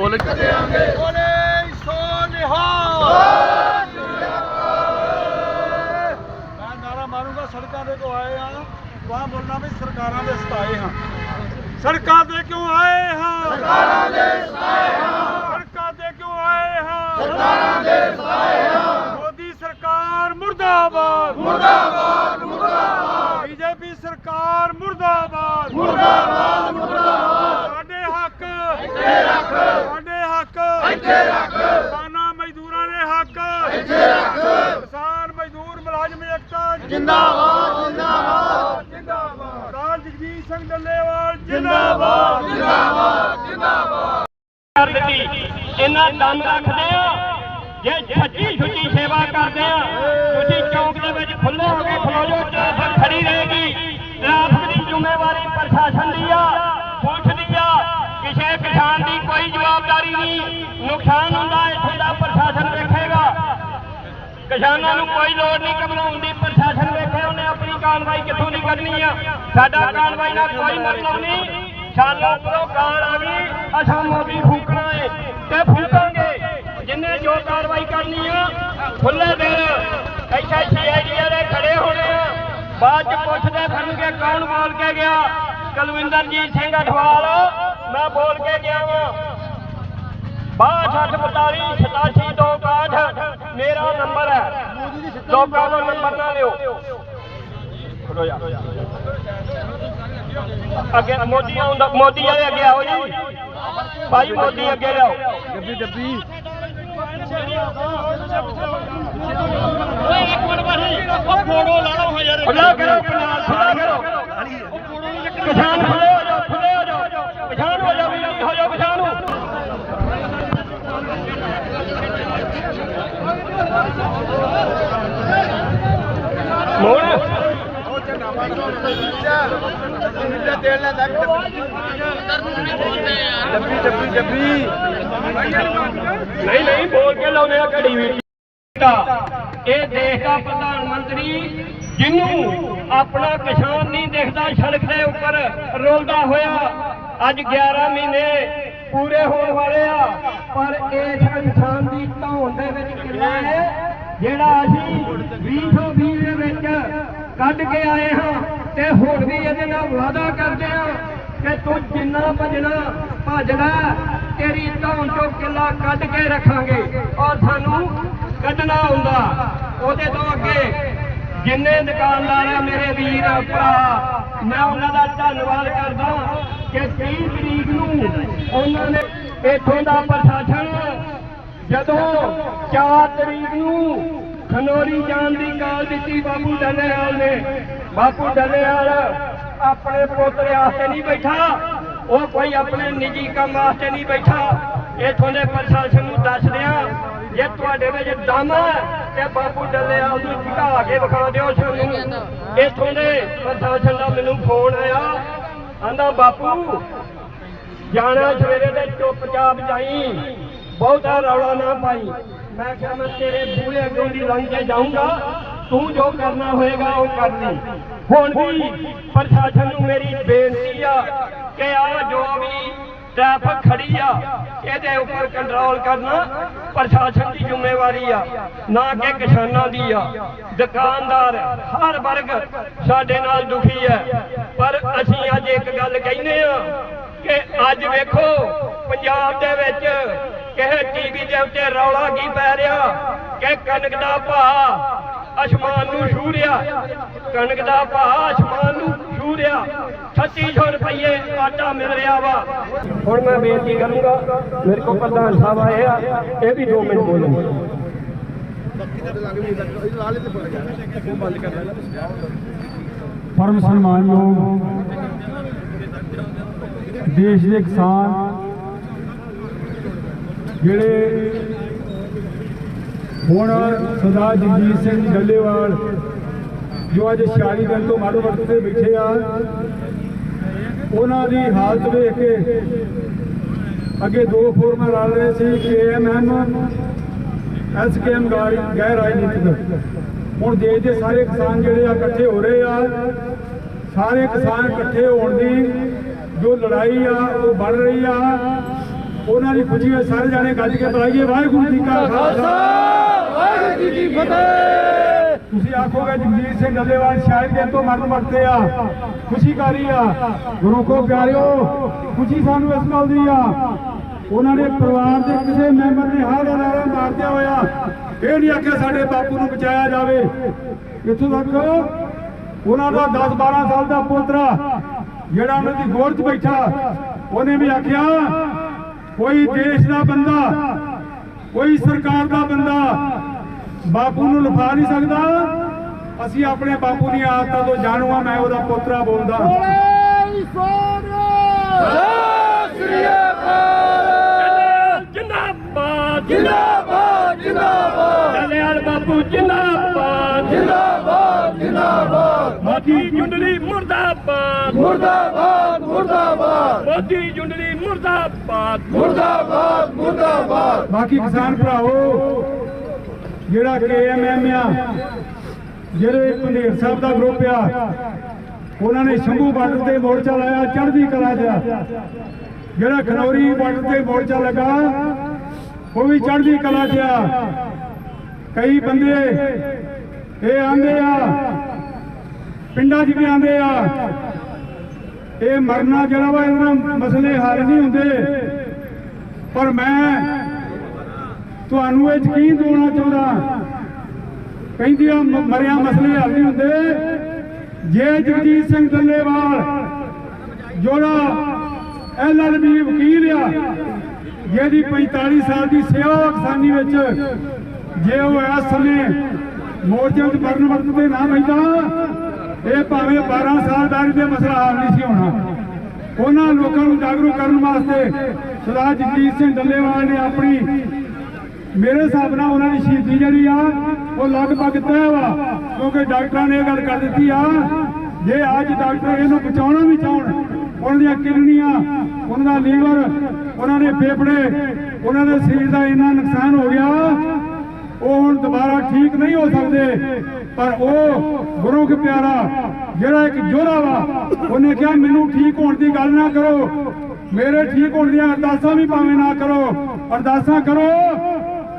ਬੋਲੇ ਸੋ ਨਿਹਾਲ ਮੈਂ ਨਾਰਾ ਮਾਰੂੰਗਾ ਸੜਕਾਂ ਦੇ ਤੋਂ ਆਏ ਹਾਂ। ਵਾਹ ਬੋਲਣਾ ਵੀ ਸਰਕਾਰਾਂ ਦੇ ਸਤਾਏ ਹਾਂ। ਸੜਕਾਂ ਤੇ ਕਿਉਂ ਆਏ ਹਾਂ? ਸਰਕਾਰਾਂ ਦੇ ਸਤਾਏ ਹਾਂ ਸੜਕਾਂ ਤੇ ਕਿਉਂ ਆਏ ਹਾਂ ਸਰਕਾਰਾਂ ਦੇ ਸਤਾਏ ਹਾਂ ਮੋਦੀ ਸਰਕਾਰ ਮੁਰਦਾਬਾਦ ਮੁਰਦਾਬਾਦ ਮੁਰਦਾਬਾਦ ਬੀਜੇਪੀ ਸਰਕਾਰ ਮੁਰਦਾਬਾਦ ਮੁਰਦਾਬਾਦ ਮੁਰਦਾਬਾਦ ਸਾਡੇ ਹੱਕ ਇੱਥੇ ਰੱਖ ਸਾਡੇ ਹੱਕ ਇੱਥੇ ਰੱਖ ਕਿਸਾਨਾਂ ਮਜ਼ਦੂਰਾਂ ਦੇ ਹੱਕ ਇੱਥੇ ਰੱਖ ਕਿਸਾਨ ਮਜ਼ਦੂਰ ਮੁਲਾਜ਼ਮ ਏਕਤਾ ਜਿੰਦਾਬਾਦ ਜਿੰਦਾਬਾਦ। ਜਿੰਦਾਬਾਦ ਰਾਜ ਜਗਜੀਤ ਸਿੰਘ ਡੱਲੇਵਾਲ ਜਿੰਦਾਬਾਦ। ਜਿੰਦਾਬਾਦ ਕਰ ਦਿੱਤੀ ਇਹਨਾਂ ਦਮ ਰੱਖਦੇ ਆ ਜੇ ਸੱਚੀ ਸੁੱਚੀ ਸੇਵਾ ਕਰਦੇ ਆ ਤੁਸੀਂ ਚੌਂਕ ਦੇ ਵਿੱਚ ਖੁੱਲੇ ਹੋ ਕੇ ਖਲੋ ਜਾਓ ਟ੍ਰੈਫਿਕ ਖੜੀ ਰਹੇਗੀ। ਟ੍ਰੈਫਿਕ ਦੀ ਜ਼ਿੰਮੇਵਾਰੀ ਪ੍ਰਸ਼ਾਸਨ ਦੀ ਆ ਦੀ ਆ। ਕਿਸੇ ਕਿਸਾਨ ਦੀ ਕੋਈ ਜਵਾਬਦਾਰੀ ਨਹੀਂ। ਨੁਕਸਾਨ ਹੁੰਦਾ ਇੱਥੇ ਦਾ ਪ੍ਰਸ਼ਾਸਨ ਵੇਖੇਗਾ ਕਿਸਾਨਾਂ ਨੂੰ ਕੋਈ ਲੋੜ ਨਹੀਂ ਘਬਰਾਉਣ ਦੀ ਪ੍ਰਸ਼ਾਸਨ ਵੇਖੇ ਉਹਨੇ ਆਪਣੀ ਕਾਰਵਾਈ ਕਿੱਥੋਂ ਦੀ ਕੱਢਣੀ ਆ? ਸਾਡਾ ਕਾਰਵਾਈ ਨਾਲ ਕੋਈ ਮਤਲਬ ਨਹੀਂ। ਸਾਨੂੰ ਉੱਪਰੋਂ ਕਾਰ ਆ ਗਈ। ਅਸਾਂ ਮੋਦੀ ਫੂਕਣਾ ਏ ਤੇ ਫੂਕਾਂਗੇ। ਜਿੰਨੇ ਜੋ ਕਾਰਵਾਈ ਕਰਨੀ ਆ ਖੁੱਲੇ ਦਿਲ। ਇੱਥੇ ਸੀਆਈਡੀ ਦੇ ਖੜੇ ਹੋਣੇ ਆ। ਬਾਅਦ ਚ ਪੁੱਛਦੇ ਫਿਰਨਗੇ ਕੌਣ ਬੋਲ ਕੇ ਗਿਆ? ਕਲਵਿੰਦਰਜੀਤ ਸਿੰਘ ਅਠਵਾਲ। ਮੈਂ ਬੋਲ ਕੇ ਗਿਆ ਵਾਂ। ਬਾਹਠ ਅੱਠ ਬਤਾਲੀ ਸਤਾਸੀ ਦੋ ਕਾਠ ਮੇਰਾ ਨੰਬਰ ਹੈ। ਲੋਕਾਂ ਨੂੰ ਨੰਬਰ ਨਾ ਲਿਓ। ਖੜੋ ਜਾ ਅੱਗੇ ਮੋਦੀ ਆਉਂਦਾ ਮੋਦੀ ਵਾਲੇ ਅੱਗੇ ਆਓ ਜੀ। ਭਾਈ ਮੋਦੀ ਅੱਗੇ ਲਿਆਓ। ਡੱਬੀ ਡੱਬੀ। ਖੁੱਲਾ ਕਰੋ ਖੁੱਲਾ ਕਰੋ। ਕਿਸਾਨ ਖੁੱਲੇ ਹੋ ਜਾਓ ਖੁੱਲੇ ਹੋ ਜਾਓ ਪਛਾਣ ਹੋ ਜਾਓ ਵੀ ਹੋ ਜਾਓ ਪਛਾਣ ਮੋੜ। ਡੱਬੀ ਡੱਬੀ ਡੱਬੀ। ਨਹੀਂ ਨਹੀਂ, ਬੋਲ ਕੇ ਲਾਉਨੇ ਆ ਘੜੀ ਵੀ ਇਹ ਦੇਸ਼ ਦਾ ਪ੍ਰਧਾਨ ਮੰਤਰੀ ਜਿਹਨੂੰ ਆਪਣਾ ਕਿਸਾਨ ਨਹੀਂ ਦੇਖਦਾ, ਸੜਕ ਦੇ ਉੱਪਰ ਰੋਲਦਾ ਹੋਇਆ ਅੱਜ 11 ਮਹੀਨੇ ਪੂਰੇ ਹੋਣ ਵਾਲੇ ਆ। ਪਰ ਇਸ ਇਨਸਾਨ ਦੀ ਧੌਣ ਦੇ ਵਿੱਚ ਕਿੱਲਾ ਹੈ, ਜਿਹੜਾ ਅਸੀਂ 2020 ਦੇ ਵਿੱਚ ਕੱਢ ਕੇ ਆਏ ਹਾਂ ਤੇ ਹੁਣ ਵੀ ਇਹਦੇ ਨਾਲ ਵਾਅਦਾ ਕਰਦੇ ਹਾਂ ਕਿ ਤੂੰ ਜਿੰਨਾ ਭਜਣਾ ਭਜਣਾ ਤੇਰੀ ਧੌਣ ਚੋਂ ਕਿੱਲਾ ਕੱਢ ਕੇ ਰੱਖਾਂਗੇ। ਔਰ ਸਾਨੂੰ ਕੱਢਣਾ ਹੁੰਦਾ ਉਹਦੇ ਤੋਂ ਅੱਗੇ ਜਿੰਨੇ ਦੁਕਾਨਦਾਰ ਆ ਮੇਰੇ ਵੀਰ, ਭਰਾ, ਮੈਂ ਉਹਨਾਂ ਦਾ ਧੰਨਵਾਦ ਕਰਦਾ। ਕਿ 30 ਤਰੀਕ ਨੂੰ ਉਹਨਾਂ ਨੇ ਇੱਥੋਂ ਦਾ ਪ੍ਰਸ਼ਾਸਨ ਜਦੋਂ 4 ਤਰੀਕ ਨੂੰ ਖਨੋਰੀ ਜਾਣ ਦੀ ਕਾਲ ਦਿੱਤੀ ਬਾਬੂ ਡੱਲੇਵਾਲ ਨੇ। ਬਾਪੂ ਡੱਲੇਵਾਲ ਆਪਣੇ ਪੋਤਰੇ ਵਾਸਤੇ ਨਹੀਂ ਬੈਠਾ, ਉਹ ਕੋਈ ਆਪਣੇ ਨਿੱਜੀ ਕੰਮ ਵਾਸਤੇ ਨਹੀਂ ਬੈਠਾ। ਇੱਥੋਂ ਦੇ ਪ੍ਰਸ਼ਾਸਨ ਨੂੰ ਦੱਸ ਦਿਆਂ, ਜੇ ਤੁਹਾਡੇ ਵਿੱਚ ਦਮ ਹੈ, ਤੇ ਬਾਪੂ ਡੱਲੇਵਾਲ ਨੂੰ ਝੁਕਾ ਕੇ ਵਿਖਾ ਦਿਓ ਸਾਨੂੰ। ਇੱਥੋਂ ਦੇ ਪ੍ਰਸ਼ਾਸਨ ਦਾ ਮੈਨੂੰ ਫੋਨ ਆਇਆ। ਆਂਦਾ, ਬਾਪੂ, ਜਾਣਾ ਸਵੇਰੇ ਤੇ ਚੁੱਪਚਾਪ ਜਾਈ। ਬਹੁਤਾ ਰੌਲਾ ਨਾ ਪਾਈ। ਮੈਂ ਕਿਹਾ, ਮੈਂ ਤੇਰੇ ਬੂਹੇ ਅੱਗੋਂ ਦੀ ਲੰਘ ਕੇ ਜਾਊਂਗਾ। ਤੂੰ ਜੋ ਕਰਨਾ ਹੋਏਗਾ, ਉਹ ਕਰ ਲਈ। ਹੁਣ ਵੀ ਪ੍ਰਸ਼ਾਸਨ ਨੂੰ ਮੇਰੀ ਬੇਨਤੀ ਆ ਕਿ ਆ ਜੋ ਵੀ ਟ੍ਰੈਫਿਕ ਖੜੀ ਆ। ਇਹਦੇ ਉੱਪਰ ਕੰਟਰੋਲ ਕਰਨਾ ਪ੍ਰਸ਼ਾਸਨ ਦੀ ਜ਼ਿੰਮੇਵਾਰੀ ਆ। ਨਾ ਕਿ ਕਿਸਾਨਾਂ ਦੀ ਆ। ਦੁਕਾਨਦਾਰ ਹਰ ਵਰਗ ਸਾਡੇ ਨਾਲ ਦੁਖੀ ਹੈ ਪਰ ਅਸੀਂ ਅੱਜ ਇੱਕ ਗੱਲ ਕਹਿੰਦੇ ਆ ਕਿ ਅੱਜ ਵੇਖੋ, ਪੰਜਾਬ ਦੇ ਵਿੱਚ ਕਿਸੇ ਟੀਵੀ ਦੇ ਉੱਤੇ ਰੌਲਾ ਕੀ ਪੈ ਰਿਹਾ? ਕਿ ਕਣਕ ਦਾ ਭਾਅ ਅਸਮਾਨ ਨੂੰ ਛੂ ਰਿਹਾ। ਕਣਕ ਦਾ ਭਾਅ ਅਸਮਾਨ ਨੂੰ ਛੂ ਰਿਹਾ 3600 ਰੁਪਏ ਆਟਾ ਮਿਲ ਰਿਹਾ ਵਾ। ਹੁਣ ਮੈਂ ਬੇਨਤੀ ਕਰੂੰਗਾ, ਮੇਰੇ ਕੋਲ ਪ੍ਰਧਾਨ ਸਾਹਿਬ ਆਏ ਆ, ਇਹ ਵੀ 2 ਮਿੰਟ ਬੋਲਣਗੇ ਪਰਮ ਸਨਮਾਨਯੋਗ ਦੇਸ਼ ਦੇ ਕਿਸਾਨ, ਜਿਹੜੇ ਹੁਣ ਸਰਦਾਰ ਜਗਜੀਤ ਸਿੰਘ ਡੱਲੇਵਾਲ ਜੋ ਅੱਜ 46 ਦਿਨ ਤੋਂ ਮਾਰੂ ਵਕਤ ਤੇ ਬੈਠੇ ਆ, ਉਹਨਾਂ ਦੀ ਹਾਲਤ ਵੇਖ ਕੇ ਅੱਗੇ ਦੋ ਫੋਰਮਾਂ ਰਲ ਰਹੇ ਸੀ ਕੇਐਮਐਮ ਐਸਕੇਐਮ ਗੈਰ ਰਾਜਨੀਤਿਕ। ਹੁਣ ਦੇਸ਼ ਦੇ ਸਾਰੇ ਕਿਸਾਨ ਜਿਹੜੇ ਆ ਇਕੱਠੇ ਹੋ ਰਹੇ ਆ, ਸਾਰੇ ਕਿਸਾਨ ਇਕੱਠੇ ਹੋਣ ਦੀ ਜੋ ਲੜਾਈ ਆ, ਉਹ ਬਣ ਰਹੀ ਆ, ਉਹਨਾਂ ਦੀ ਖੁਸ਼ੀ ਵਿੱਚ ਸਾਰੇ ਜਾਣੇ ਗੱਜ ਕੇ ਬੁਲਾਈਏ, ਵਾਹਿਗੁਰੂ ਜੀ ਕਾ ਖਾਲਸਾ। ਵਾਹਿਗੁਰੂ ਜੀ ਕੀ ਫਤਿਹ। ਤੁਸੀਂ ਆਖੋਗੇ ਜਗਜੀਤ ਸਿੰਘ ਡੱਲੇਵਾਲ ਸ਼ਾਇਦ ਕਿ ਤੋਂ ਮਰਨ ਮਰਤੇ ਆ। ਖੁਸ਼ੀ ਕਾਰੀ ਆ। ਗੁਰੂ ਕੋ ਪਿਆਰਿਓ, ਖੁਸ਼ੀ ਸਾਨੂੰ ਇਸ ਗੱਲ ਦੀ ਆ। ਉਹਨਾਂ ਦੇ ਪਰਿਵਾਰ ਦੇ ਕਿਸੇ ਮੈਂਬਰ ਨੇ ਹਾਰ ਦਾ ਨਾਰਾ ਮਾਰਦਿਆ ਹੋਇਆ। ਇਹ ਨਹੀਂ ਆਖਿਆ ਸਾਡੇ ਬਾਪੂ ਨੂੰ ਬਚਾਇਆ ਜਾਵੇ। ਇੱਥੋਂ ਤੱਕ ਉਹਨਾਂ ਦਾ 10 12 ਸਾਲ ਦਾ ਪੋਤਰਾ ਜਿਹੜਾ ਉਹਨਾਂ ਦੀ ਗੋਦ 'ਚ ਬੈਠਾ। ਉਹਨੇ ਵੀ ਆਖਿਆ, ਕੋਈ ਦੇਸ਼ ਦਾ ਬੰਦਾ, ਕੋਈ ਸਰਕਾਰ ਦਾ ਬੰਦਾ ਬਾਪੂ ਨੂੰ ਲਫਾ ਨਹੀਂ ਸਕਦਾ। ਅਸੀਂ ਆਪਣੇ ਬਾਪੂ ਦੀਆਂ ਆਦਤਾਂ ਤੋਂ ਜਾਣੂ ਆ ਮੈਂ ਉਹਦਾ ਪੋਤਰਾ ਬੋਲਦਾ। ਜਿੰਦਾਬਾਦ। ਜਿੰਦਾਬਾਦ ਜਿੰਦਾਬਾਦ। ਡੱਲੇਵਾਲ ਬਾਪੂ ਜਿੰਦਾਬਾਦ। ਜਿੰਦਾਬਾਦ ਜਿੰਦਾਬਾਦ। ਮੋਦੀ ਜੁੰਡਲੀ ਮੁਰਦਾਬਾਦ। ਮੁਰਦਾਬਾਦ ਮੁਰਦਾਬਾਦ। ਮੋਦੀ ਜੁੰਡਲੀ ਮੁਰਦਾਬਾਦ। ਮੁਰਦਾਬਾਦ ਮੁਰਦਾਬਾਦ। ਬਾਕੀ ਕਿਸਾਨ ਭਰਾਓ ਜਿਹੜਾ ਕੇਐਮਐਮ ਆ ਜਿਹੜੇ ਪੰਧੇਰ ਸਾਹਿਬ ਦਾ ਗਰੁੱਪ ਆ ਉਹਨਾਂ ਨੇ ਸ਼ੰਭੂ ਬਾਰਡਰ ਤੇ ਮੋਰਚਾ ਲਾਇਆ ਚੜ੍ਹਦੀ ਕਲਾ 'ਚ। ਜਿਹੜਾ ਖਨੌਰੀ ਬਾਰਡਰ ਤੇ ਮੋਰਚਾ ਲੱਗਾ ਉਹ ਵੀ ਚੜ੍ਹਦੀ ਕਲਾ 'ਚ ਆ। ਕਈ ਬੰਦੇ ਇਹ ਆਂਦੇ ਆ ਪਿੰਡਾਂ 'ਚ ਵੀ ਆਂਦੇ ਆ। ਇਹ ਮਰਨਾ ਜਿਹੜਾ ਵਾ ਇਹਨਾਂ ਮਸਲੇ ਹੱਲ ਨਹੀਂ ਹੁੰਦੇ। ਪਰ ਮੈਂ ਤੁਹਾਨੂੰ ਇਹ ਯਕੀਨ ਦਿਵਾਉਣਾ ਚਾਹੁੰਦਾ ਕਹਿੰਦੀ ਆ ਮਰਿਆ ਮਸਲੇ ਹੱਲ ਨਹੀਂ ਹੁੰਦੇ। ਜੇ ਜਗਜੀਤ ਸਿੰਘ ਦੱਲੇਵਾਲ ਜਿਹੜਾ ਐਲਐਲਬੀ ਵਕੀਲ ਆ, ਜਿਹਦੀ 45 ਸਾਲ ਦੀ ਸੇਵਾ ਕਿਸਾਨੀ ਵਿੱਚ ਜੇ ਉਹ ਇਸ ਸਮੇਂ ਮੋਰਚੇ ਵਿੱਚ ਮਰਨ ਵਰਤ ਤੇ ਨਾ ਬੈਠਾ, ਇਹ ਭਾਵੇਂ 12 ਸਾਲ ਬਾਅਦ ਦੇ ਮਸਲਾ ਹੱਲ ਨਹੀਂ ਸੀ ਹੋਣਾ। ਉਹਨਾਂ ਲੋਕਾਂ ਨੂੰ ਜਾਗਰੂਕ ਕਰਨ ਵਾਸਤੇ ਸਰਦਾਰ ਜਗਜੀਤ ਸਿੰਘ ਡੱਲੇਵਾਲ ਨੇ ਆਪਣੀ ਮੇਰੇ ਹਿਸਾਬ ਨਾਲ ਉਹਨਾਂ ਦੀ ਸ਼ਹੀਦੀ ਜਿਹੜੀ ਆ, ਉਹ ਲਗਭਗ ਤੈਅ ਵਾ, ਕਿਉਂਕਿ ਡਾਕਟਰਾਂ ਨੇ ਇਹ ਗੱਲ ਕਰ ਦਿੱਤੀ ਆ, ਜੇ ਅੱਜ ਡਾਕਟਰ ਇਹਨੂੰ ਬਚਾਉਣਾ ਵੀ ਚਾਹਣ, ਉਹਨਾਂ ਦੀਆਂ ਕਿਡਨੀਆਂ, ਉਹਨਾਂ ਦਾ ਲੀਵਰ, ਉਹਨਾਂ ਦੇ ਫੇਫੜੇ, ਉਹਨਾਂ ਦੇ ਸਰੀਰ ਦਾ ਇੰਨਾ ਨੁਕਸਾਨ ਹੋ ਗਿਆ, ਉਹ ਹੁਣ ਦੁਬਾਰਾ ਠੀਕ ਨਹੀਂ ਹੋ ਸਕਦੇ, ਪਰ ਉਹ ਗੁਰੂ ਕੇ ਪਿਆਰਾ, ਜਿਹੜਾ ਇੱਕ ਯੋਧਾ ਵਾ, ਉਹਨੇ ਕਿਹਾ, ਮੈਨੂੰ ਠੀਕ ਹੋਣ ਦੀ ਗੱਲ ਨਾ ਕਰੋ, ਮੇਰੇ ਠੀਕ ਹੋਣ ਦੀਆਂ ਅਰਦਾਸਾਂ ਵੀ ਭਾਵੇਂ ਨਾ ਕਰੋ, ਅਰਦਾਸਾਂ ਕਰੋ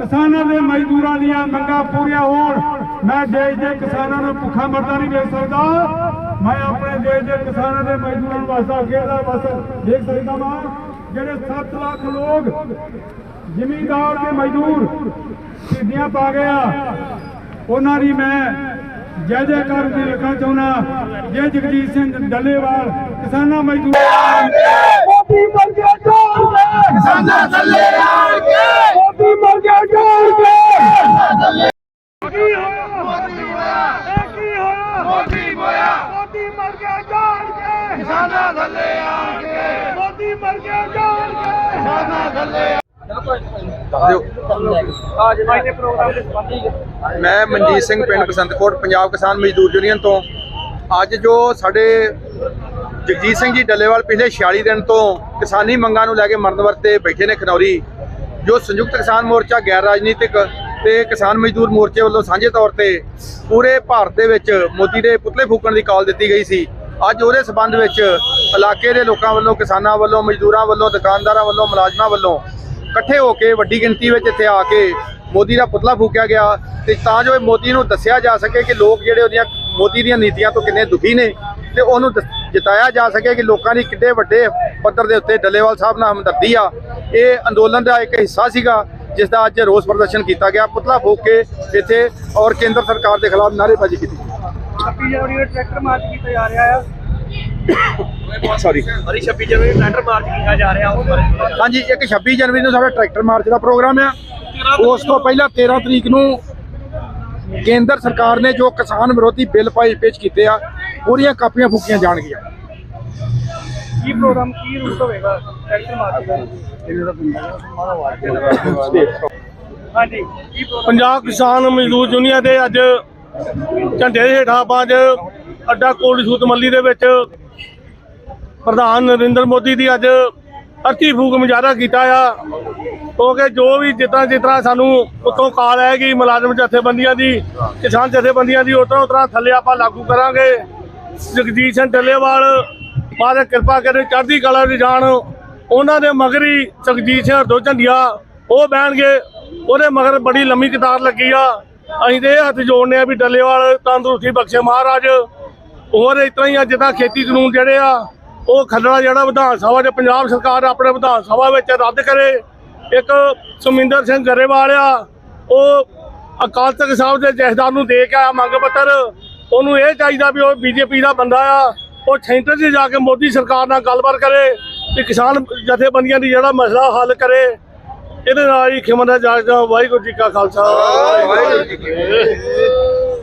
ਕਿਸਾਨਾਂ ਦੇ ਮਜ਼ਦੂਰਾਂ ਦੀਆਂ ਮੰਗਾਂ ਪੂਰੀਆਂ ਹੋਣ। ਮੈਂ ਦੇਸ਼ ਦੇ ਕਿਸਾਨਾਂ ਨੂੰ ਭੁੱਖਾ ਮਰਦਾ ਨਹੀਂ ਵੇਖ ਸਕਦਾ। ਮੈਂ ਆਪਣੇ ਦੇਸ਼ ਦੇ ਕਿਸਾਨਾਂ ਦੇ ਮਜ਼ਦੂਰਾਂ ਨੂੰ ਅੱਗੇ ਦਾ ਬਸ ਦੇਖ ਸਕਦਾ ਵਾਂ, ਜਿਹੜੇ 7 ਲੱਖ ਲੋਕ ਜ਼ਿਮੀਂਦਾਰ ਤੇ ਮਜ਼ਦੂਰ ਸਿੱਧੀਆਂ ਪਾ ਗਿਆ ਉਹਨਾਂ ਦੀ ਮੈਂ ਜੈ ਜੈਕਾਰ ਦੀ ਰੱਖਣਾ ਚਾਹੁੰਦਾ। ਜੇ ਜਗਜੀਤ ਸਿੰਘ ਡੱਲੇਵਾਲ, ਕਿਸਾਨਾਂ ਮਜ਼ਦੂਰ ਮੋਦੀ ਮਰ ਗਿਆ ਕਿਸਾਨਾਂ ਥੱਲੇ ਆਣ ਕੇ ਮੋਦੀ ਮਰ ਗਿਆ ਜੋੜ ਕੇ ਕੀ ਹੋਇਆ ਮੋਦੀ ਹੋਇਆ ਇਹ ਕੀ ਹੋਇਆ ਮੋਦੀ ਹੋਇਆ ਮੋਦੀ ਮਰ ਗਿਆ ਜਾਣ ਕੇ ਕਿਸਾਨਾਂ ਥੱਲੇ ਆਣ ਕੇ ਮੋਦੀ ਮਰ ਗਿਆ ਜਾਣ ਕੇ ਕਿਸਾਨਾਂ ਥੱਲੇ ਮੈਂ ਮਨਜੀਤ ਸਿੰਘ ਪਿੰਡ ਬਸੰਤਕੋਟ, ਪੰਜਾਬ ਕਿਸਾਨ ਮਜ਼ਦੂਰ ਯੂਨੀਅਨ ਤੋਂ। ਅੱਜ ਜੋ ਸਾਡੇ ਜਗਜੀਤ ਸਿੰਘ ਜੀ ਡੱਲੇਵਾਲ ਪਿਛਲੇ 46 ਦਿਨ ਤੋਂ ਕਿਸਾਨੀ ਮੰਗਾਂ ਨੂੰ ਲੈ ਕੇ ਮਰਨ ਵਰਤੇ ਬੈਠੇ ਨੇ ਖਨੌਰੀ ਜੋ ਸੰਯੁਕਤ ਕਿਸਾਨ ਮੋਰਚਾ ਗੈਰ ਰਾਜਨੀਤਿਕ ਤੇ ਕਿਸਾਨ ਮਜ਼ਦੂਰ ਮੋਰਚੇ ਵੱਲੋਂ ਸਾਂਝੇ ਤੌਰ ਤੇ ਪੂਰੇ ਭਾਰਤ ਦੇ ਵਿੱਚ ਮੋਦੀ ਦੇ ਪੁਤਲੇ ਫੂਕਣ ਦੀ ਕਾਲ ਦਿੱਤੀ ਗਈ ਸੀ। ਅੱਜ ਉਹਦੇ ਸਬੰਧ ਵਿੱਚ ਇਲਾਕੇ ਦੇ ਲੋਕਾਂ ਵੱਲੋਂ, ਕਿਸਾਨਾਂ ਵੱਲੋਂ, ਮਜ਼ਦੂਰਾਂ ਵੱਲੋਂ, ਦੁਕਾਨਦਾਰਾਂ ਵੱਲੋਂ, ਮੁਲਾਜ਼ਮਾਂ ਵੱਲੋਂ ਇਕੱਠੇ ਹੋ ਕੇ ਵੱਡੀ ਗਿਣਤੀ ਵਿੱਚ ਇੱਥੇ ਆ ਕੇ ਮੋਦੀ ਦਾ ਪੁਤਲਾ ਫੂਕਿਆ ਗਿਆ ਤੇ ਤਾਂ ਜੋ ਮੋਦੀ ਨੂੰ ਦੱਸਿਆ ਜਾ ਸਕੇ ਕਿ ਲੋਕ ਜਿਹੜੇ ਉਹਦੀਆਂ ਮੋਦੀ ਦੀਆਂ ਨੀਤੀਆਂ ਤੋਂ ਕਿੰਨੇ ਦੁਖੀ ਨੇ ਤੇ ਉਹਨੂੰ ਦੱਸ- ਜਿਤਾਇਆ ਜਾ ਸਕੇ ਕਿ ਲੋਕਾਂ ਦੀ ਕਿੱਡੇ ਵੱਡੇ ਪੱਧਰ ਦੇ ਉੱਤੇ ਡੱਲੇਵਾਲ ਸਾਹਿਬ ਨਾਲ ਹਮਦਰਦੀ ਆ। ਇਹ ਅੰਦੋਲਨ ਦਾ ਇੱਕ ਹਿੱਸਾ ਸੀਗਾ ਜਿਸ ਦਾ ਅੱਜ ਰੋਸ ਪ੍ਰਦਰਸ਼ਨ ਕੀਤਾ ਗਿਆ। ਪੁਤਲਾ ਫੂਕ ਕੇ ਇੱਥੇ ਔਰ ਕੇਂਦਰ ਸਰਕਾਰ ਦੇ ਖਿਲਾਫ ਨਾਅਰੇਬਾਜ਼ੀ ਕੀਤੀ ਛੱਬੀ ਜਨਵਰੀ ਨੂੰ ਟਰੈਕਟਰ ਮਾਰਚ ਕੀਤਾ ਜਾ ਰਿਹਾ ਆ। ਸੌਰੀ ਹਰੀ 26 ਜਨਵਰੀ ਟਰੈਕਟਰ ਮਾਰਚ ਕੀਤਾ ਜਾ ਰਿਹਾ ਉਸ ਬਾਰੇ। ਹਾਂਜੀ ਇੱਕ 26 ਜਨਵਰੀ ਨੂੰ ਸਾਡਾ ਟਰੈਕਟਰ ਮਾਰਚ ਦਾ ਪ੍ਰੋਗਰਾਮ ਆ। ਉਸ ਤੋਂ ਪਹਿਲਾਂ 13 ਤਰੀਕ ਨੂੰ ਕੇਂਦਰ ਸਰਕਾਰ ਨੇ ਜੋ ਕਿਸਾਨ ਵਿਰੋਧੀ ਬਿੱਲ ਪਾਈ ਪੇਸ਼ ਕੀਤੇ ਆ ਉਹਦੀਆਂ ਕਾਪੀਆਂ ਫੂਕੀਆਂ ਜਾਣਗੀਆਂ। ਕੀ ਪ੍ਰੋਗਰਾਮ ਕੀ ਰੂਟ ਹੋਵੇਗਾ? ਐਕਸ਼ਨ ਮਾਰਚ ਦਾ ਹਾਂਜੀ ਕੀ ਪ੍ਰੋਗਰਾਮ? ਪੰਜਾਬ ਕਿਸਾਨ ਮਜ਼ਦੂਰ ਯੂਨੀਅਨ ਦੇ ਅੱਜ ਝੰਡੇ ਦੇ ਹੇਠਾਂ ਪੰਜ ਅੱਡਾ ਕੋਟ ਸੂਤ ਮੱਲੀ ਦੇ ਵਿੱਚ ਪ੍ਰਧਾਨ ਨਰਿੰਦਰ ਮੋਦੀ ਦੀ ਅੱਜ ਅਰਥੀ ਫੂਕ ਮੁਜ਼ਾਹਰਾ ਕੀਤਾ ਆ। ਕਿਉਂਕਿ ਜੋ ਵੀ ਜਿੱਦਾਂ ਜਿੱਦਾਂ ਸਾਨੂੰ ਉਤੋਂ ਕਾਲ ਆਏਗੀ ਮੁਲਾਜ਼ਮ ਜਥੇਬੰਦੀਆਂ ਦੀ ਕਿਸਾਨ ਜਥੇਬੰਦੀਆਂ ਦੀ ਉਤਰਾ ਉਤਰਾ ਥੱਲੇ ਆਪਾਂ ਲਾਗੂ ਕਰਾਂਗੇ। ਜਗਜੀਤ ਸਿੰਘ ਡੱਲੇਵਾਲ ਮਾਰੇ ਕਿਰਪਾ ਕਰੇ ਚੜ੍ਹਦੀ ਕਲਾ ਦੀ ਜਾਣ ਉਹਨਾਂ ਦੇ ਮਗਰੀ ਜਗਜੀਤ ਸਿੰਘ ਹਰਦੋ ਝੰਡੀਆਂ, ਉਹ ਬਹਿਣਗੇ, ਉਹਦੇ ਮਗਰ ਬੜੀ ਲੰਮੀ ਕਤਾਰ ਲੱਗੀ ਆ। ਅਸੀਂ ਤੇ ਇਹ ਹੱਥ ਜੋੜਨੇ ਆ ਵੀ ਡੱਲੇਵਾਲ ਤੰਦਰੁਸਤੀ ਬਖਸ਼ੇ ਮਹਾਰਾਜ। ਹੋਰ ਇਸ ਹੀ ਆ, ਜਿੱਦਾਂ ਖੇਤੀ ਕਾਨੂੰਨ ਜਿਹੜੇ ਆ, ਉਹ ਖੱਲੜਾ ਜਿਹੜਾ ਵਿਧਾਨ ਸਭਾ 'ਚ ਪੰਜਾਬ ਸਰਕਾਰ ਆਪਣੇ ਵਿਧਾਨ ਸਭਾ ਵਿੱਚ ਰੱਦ ਕਰੇ। ਇੱਕ ਸੁਮਿੰਦਰ ਸਿੰਘ ਗਰੇਵਾਲ ਆ, ਉਹ ਅਕਾਲ ਤਖਤ ਸਾਹਿਬ ਦੇ ਜਥੇਦਾਰ ਨੂੰ ਦੇ ਕੇ ਆਇਆ ਮੰਗ ਪੱਤਰ। ਉਹਨੂੰ ਇਹ ਚਾਹੀਦਾ ਵੀ ਉਹ ਬੀਜੇਪੀ ਦਾ ਬੰਦਾ ਆ, ਉਹ ਸੈਂਟਰ 'ਚ ਜਾ ਕੇ ਮੋਦੀ ਸਰਕਾਰ ਨਾਲ ਗੱਲਬਾਤ ਕਰੇ ਵੀ ਕਿਸਾਨ ਜਥੇਬੰਦੀਆਂ ਦੀ ਜਿਹੜਾ ਮਸਲਾ ਹੱਲ ਕਰੇ, ਇਹਦੇ ਨਾਲ ਹੀ ਖਿਮਨ ਦਾ ਜਾਗਦਾ, ਵਾਹਿਗੁਰੂ ਜੀ ਕਾ ਖਾਲਸਾ ਵਾਹਿਗੁਰੂ ਜੀ ਕੀ ਫਤਿਹ।